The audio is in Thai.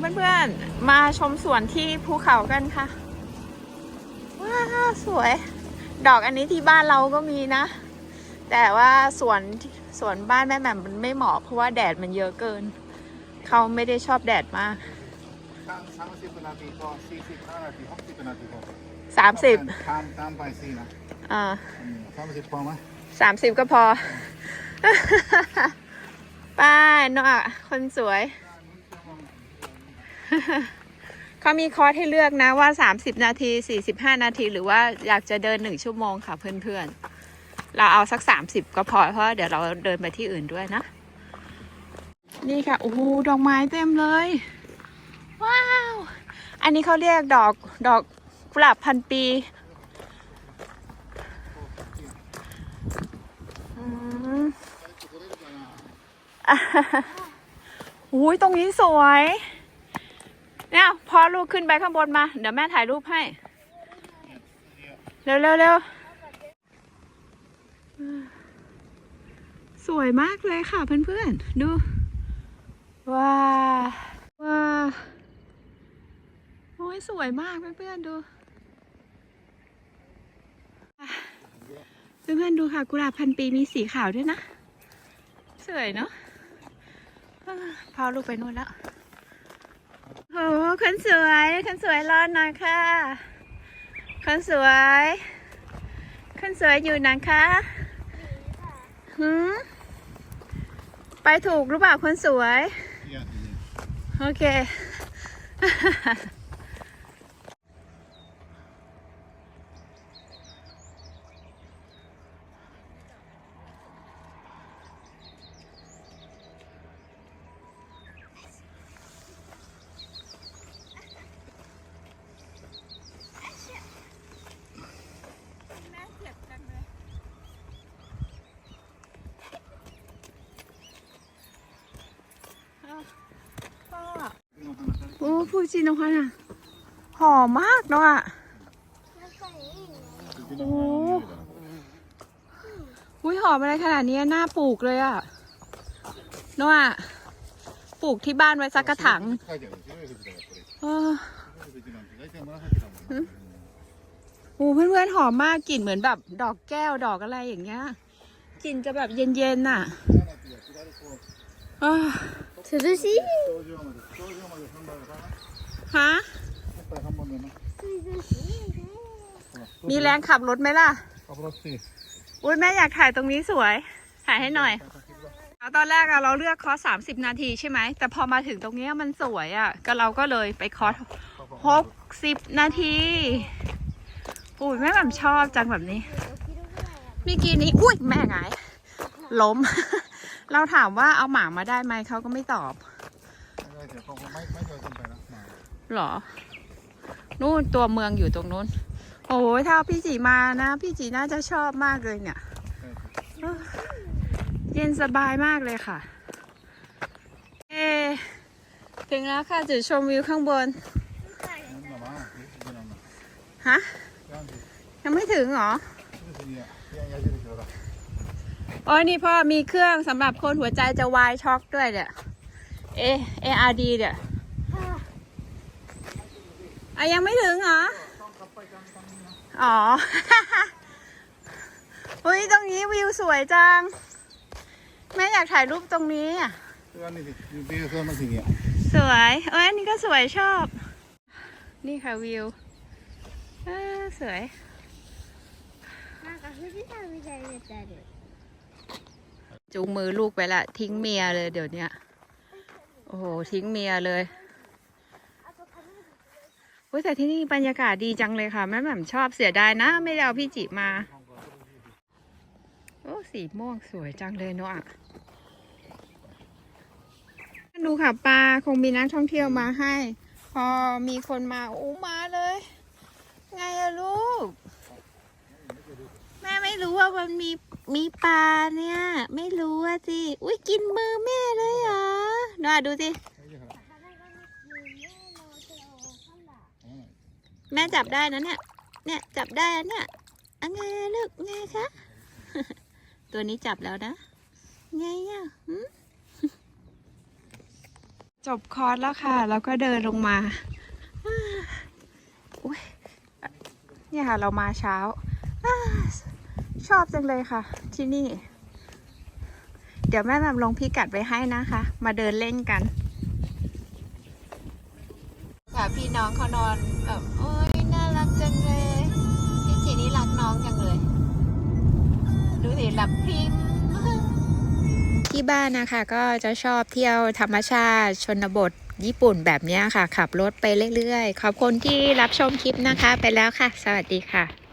เพื่อนๆ มาชมสวนที่ภูเขากันค่ะ ว้าวสวย ดอกอันนี้ที่บ้านเราก็มีนะ แต่ว่าสวนสวนบ้านแม่แหม่มมันไม่เหมาะเพราะว่าแดดมันเยอะเกิน เขาไม่ได้ชอบแดดมาก30นาทีพอ45นาที60นาทีพอ30ทานตามไปสินะอ่าอืม30พอไหมสามสิบก็พอ ป้ายเนาะคนสวย เขามีคอร์สให้เลือกนะว่า 30 นาที 45 นาที หรือว่าอยากจะเดิน 1 ชั่วโมงค่ะเพื่อนๆ เราเอาสัก 30 ก็พอเพราะเดี๋ยวเราเดินไปที่อื่นด้วยนะ นี่ค่ะ โอ้โห ดอกไม้เต็มเลย ว้าว อันนี้เขาเรียกดอกดอกกุหลาบพันปีอืออุ้ยตรงนี้สวย เนี่ยพอลูกขึ้นไปข้างบนมา เดี๋ยวแม่ถ่ายรูปให้ เร็วเร็วเร็วสวยมากเลยค่ะเพื่อนๆ ดู ว้าว้าโอ้ยสวยมากเพื่อนๆ ดู เพื่อนๆ ดูค่ะกุหลาบพันปีมีสีขาวด้วยนะ สวยเนาะพาลูกไปนู่นแล้ว โอ้คนสวยคนสวยรอหน่อยค่ะ คนสวย คนสวยอยู่ไหนะคะหืมไปถูกหรือเปล่าคนสวย Ja, โอเค โอ้ฟูจิงนะคกอะหอมมากเนาะโอ้หุ้ยหอมอะไรขนาดนี้น่าปลูกเลยอะเนาะปลูกที่บ้านไว้สักกระถังเออโอ้เพื่อนๆหอมมากกลิ่นเหมือนแบบ ดอกแก้วดอกอะไรอย่างเงี้ยกลิ่นจะแบบเย็นๆน่ะ 아, 들으 시? 하? ไะมีแรงขับรถไหมล่ะ ขับรถสิอุ้ยแม่อยากถ่ายตรงนี้สวย ถ่ายให้หน่อยเอาตอนแรกอะเราเลือกคอสามสิบนาทีใช่ไหม แต่พอมาถึงตรงเนี้ยมันสวยอะก็เราก็เลยไปคอสหกสิบนาทีอุ้ยแม่แบบชอบจังแบบนี้ เมื่อกี้นี้ อุ้ยแม่ไงายล้ม เราถามว่าเอาหมามาได้ไหมเขาก็ไม่ตอบไม่ไม่โดไปแล้วหรอ นู่นตัวเมืองอยู่ตรงนู้น โอ้ยถ้าพี่จีมานะ พี่จีน่าจะชอบมากเลยเนี่ย เย็นสบายมากเลยค่ะ เอ ถึงแล้วค่ะจุดชมวิวข้างบน ฮะ ยังไม่ถึงเหรอ โอ้ยนี่พ่อมีเครื่องสำหรับคนหัวใจจะวายช็อกด้วยเนี่ย เอ ARD เนี่ยอ่ะยังไม่ถึงเหรอ อ๋อ เฮ้ย ตรงนี้วิวสวยจัง แม่อยากถ่ายรูปตรงนี้อ่ะ それはねビューフの次や สวย เอ้ยอันนี้ก็สวยชอบ นี่ค่ะวิวเออสวย なんか富士山みたいになってある จูงมือลูกไปละ ทิ้งเมียเลยเดี๋ยวนี้โอ้โห ทิ้งเมียเลยเฮ้ยแต่ที่นี่บรรยากาศดีจังเลยค่ะ แม่แหม่มชอบเสียดายนะ ไม่ได้เอาพี่จิมา โอ้สีม่วงสวยจังเลยเนาะดูค่ะปลาคงมีนักท่องเที่ยวมาให้ พอมีคนมาโอ้มาเลย ไงอะลูก ว่ามันมีมีปลาเนี่ย ไม่รู้อะสิ อุ้ยกินมือแม่เลยเหรอน่าดูสิ แม่จับได้นะเนี่ย เนี่ยจับได้นะเนี่ยอันไงลูกไงคะ ตัวนี้จับแล้วนะ ไงอะจบคอร์สแล้วค่ะ แล้วก็เดินลงมาอุ๊ยเนี่ยค่ะ เรามาเช้า ชอบจังเลยค่ะ ที่นี่ เดี๋ยวแม่แหม่มลงพิกัดไว้ให้นะคะ มาเดินเล่นกันค่ะพี่น้องเขานอนแบบโอ้ยน่ารักจังเลยพี่จีนี่รักน้องจังเลย ดูสิหลับพริมที่บ้านนะคะ ก็จะชอบเที่ยวธรรมชาติชนบทญี่ปุ่นแบบเนี้ยค่ะ ขับรถไปเรื่อยๆ ขอบคุณที่รับชมคลิปนะคะ ไปแล้วค่ะ สวัสดีค่ะ